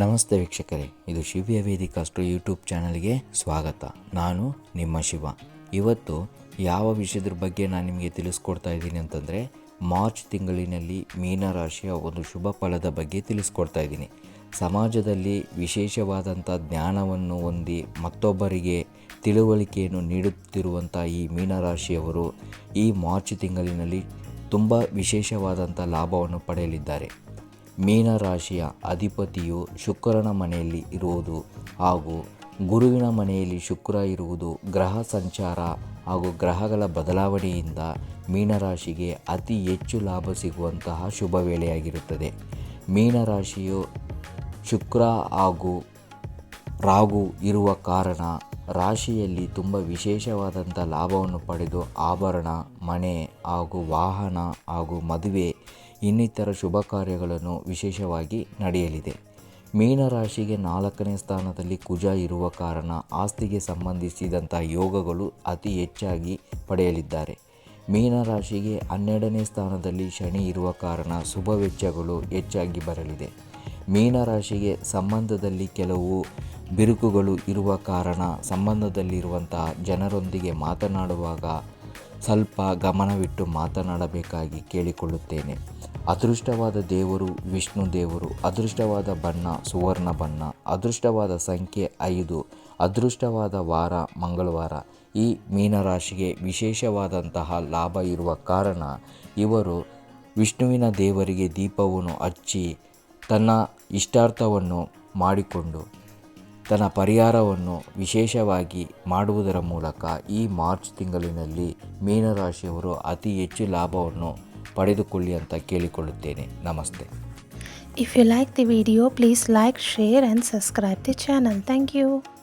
ನಮಸ್ತೆ ವೀಕ್ಷಕರೇ, ಇದು ಶಿವ್ಯ ವೇದಿಕಾಸ್ಟ್ರು ಯೂಟ್ಯೂಬ್ ಚಾನಲ್ಗೆ ಸ್ವಾಗತ. ನಾನು ನಿಮ್ಮ ಶಿವ. ಇವತ್ತು ಯಾವ ವಿಷಯದ ಬಗ್ಗೆ ನಾನು ನಿಮಗೆ ತಿಳಿಸ್ಕೊಡ್ತಾ ಇದ್ದೀನಿ ಅಂತಂದರೆ, ಮಾರ್ಚ್ ತಿಂಗಳಿನಲ್ಲಿ ಮೀನರಾಶಿಯ ಒಂದು ಶುಭ ಫಲದ ಬಗ್ಗೆ ತಿಳಿಸ್ಕೊಡ್ತಾ ಇದ್ದೀನಿ. ಸಮಾಜದಲ್ಲಿ ವಿಶೇಷವಾದಂಥ ಜ್ಞಾನವನ್ನು ಹೊಂದಿ ಮತ್ತೊಬ್ಬರಿಗೆ ತಿಳುವಳಿಕೆಯನ್ನು ನೀಡುತ್ತಿರುವಂಥ ಈ ಮೀನರಾಶಿಯವರು ಈ ಮಾರ್ಚ್ ತಿಂಗಳಿನಲ್ಲಿ ತುಂಬ ವಿಶೇಷವಾದಂಥ ಲಾಭವನ್ನು ಪಡೆಯಲಿದ್ದಾರೆ. ಮೀನರಾಶಿಯ ಅಧಿಪತಿಯು ಶುಕ್ರನ ಮನೆಯಲ್ಲಿ ಇರುವುದು ಹಾಗೂ ಗುರುವಿನ ಮನೆಯಲ್ಲಿ ಶುಕ್ರ ಇರುವುದು ಗ್ರಹ ಸಂಚಾರ ಹಾಗೂ ಗ್ರಹಗಳ ಬದಲಾವಣೆಯಿಂದ ಮೀನರಾಶಿಗೆ ಅತಿ ಹೆಚ್ಚು ಲಾಭ ಸಿಗುವಂತಹ ಶುಭ ವೇಳೆಯಾಗಿರುತ್ತದೆ. ಮೀನರಾಶಿಯು ಶುಕ್ರ ಹಾಗೂ ರಾಗು ಇರುವ ಕಾರಣ ರಾಶಿಯಲ್ಲಿ ತುಂಬ ವಿಶೇಷವಾದಂಥ ಲಾಭವನ್ನು ಪಡೆದು ಆಭರಣ, ಮನೆ ಹಾಗೂ ವಾಹನ ಹಾಗೂ ಮದುವೆ ಇನ್ನಿತರ ಶುಭ ಕಾರ್ಯಗಳನ್ನು ವಿಶೇಷವಾಗಿ ನಡೆಯಲಿದೆ. ಮೀನರಾಶಿಗೆ ನಾಲ್ಕನೇ ಸ್ಥಾನದಲ್ಲಿ ಕುಜ ಇರುವ ಕಾರಣ ಆಸ್ತಿಗೆ ಸಂಬಂಧಿಸಿದಂಥ ಯೋಗಗಳು ಅತಿ ಹೆಚ್ಚಾಗಿ ಪಡೆಯಲಿದ್ದಾರೆ. ಮೀನರಾಶಿಗೆ ಹನ್ನೆರಡನೇ ಸ್ಥಾನದಲ್ಲಿ ಶನಿ ಇರುವ ಕಾರಣ ಶುಭ ವೆಚ್ಚಗಳು ಹೆಚ್ಚಾಗಿ ಬರಲಿದೆ. ಮೀನರಾಶಿಗೆ ಸಂಬಂಧದಲ್ಲಿ ಕೆಲವು ಬಿರುಕುಗಳು ಇರುವ ಕಾರಣ ಸಂಬಂಧದಲ್ಲಿರುವಂತಹ ಜನರೊಂದಿಗೆ ಮಾತನಾಡುವಾಗ ಸ್ವಲ್ಪ ಗಮನವಿಟ್ಟು ಮಾತನಾಡಬೇಕಾಗಿ ಕೇಳಿಕೊಳ್ಳುತ್ತೇನೆ. ಅದೃಷ್ಟವಾದ ದೇವರು ವಿಷ್ಣು ದೇವರು, ಅದೃಷ್ಟವಾದ ಬಣ್ಣ ಸುವರ್ಣ ಬಣ್ಣ, ಅದೃಷ್ಟವಾದ ಸಂಖ್ಯೆ ಐದು, ಅದೃಷ್ಟವಾದ ವಾರ ಮಂಗಳವಾರ. ಈ ಮೀನರಾಶಿಗೆ ವಿಶೇಷವಾದಂತಹ ಲಾಭ ಇರುವ ಕಾರಣ ಇವರು ವಿಷ್ಣುವಿನ ದೇವರಿಗೆ ದೀಪವನ್ನು ಹಚ್ಚಿ ತನ್ನ ಇಷ್ಟಾರ್ಥವನ್ನು ಮಾಡಿಕೊಂಡು ತನ್ನ ಪರಿಹಾರವನ್ನು ವಿಶೇಷವಾಗಿ ಮಾಡುವುದರ ಮೂಲಕ ಈ ಮಾರ್ಚ್ ತಿಂಗಳಿನಲ್ಲಿ ಮೀನರಾಶಿಯವರು ಅತಿ ಹೆಚ್ಚು ಲಾಭವನ್ನು ಪಡೆದುಕೊಳ್ಳಿ ಅಂತ ಕೇಳಿಕೊಳ್ಳುತ್ತೇನೆ. ನಮಸ್ತೆ. If you like the video please like share and subscribe the channel thank you.